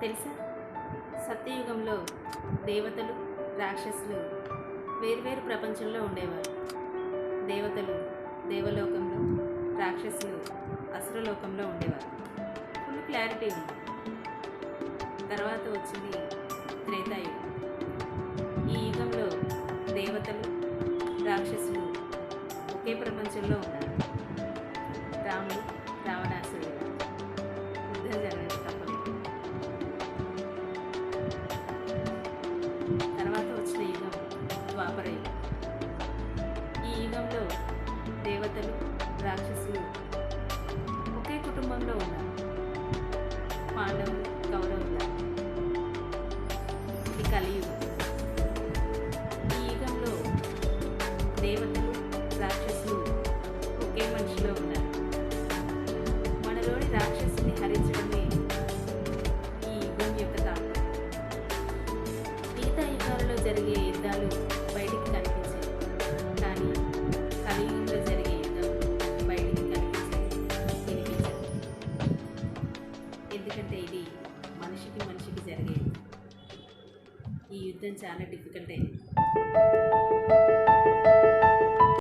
తెలుసా? సత్యయుగంలో దేవతలు రాక్షసులు వేర్వేరు ప్రపంచంలో ఉండేవారు. దేవతలు దేవలోకంలో రాక్షసులు అసురలోకంలో ఉండేవారు. ఫుల్ క్లారిటీ ఉంది. తర్వాత వచ్చింది త్రేతాయుగం. ఈ యుగంలో దేవతలు రాక్షసులు ఒకే ప్రపంచంలో ఉన్నారు. రాముడు రావణాసురుడు యుద్ధం జరగడం ఈ దేవతలు రాక్షసులు ఒకే కుటుంబంలో ఉన్నారు. పాండవులు కౌరవులు. ఇది కలియుగం. ఈ యుగంలో దేవతలు రాక్షసులు ఒకే మనిషిలో ఉన్నారు. మనలోని రాక్షసుని హరించడమే ఈ యుగం యొక్క తాత్పర్యం మిగతా యుగాలలో జరిగే యుద్ధాలు బయట ఈ యుద్ధం చాలా డిఫికల్ట్ అయింది.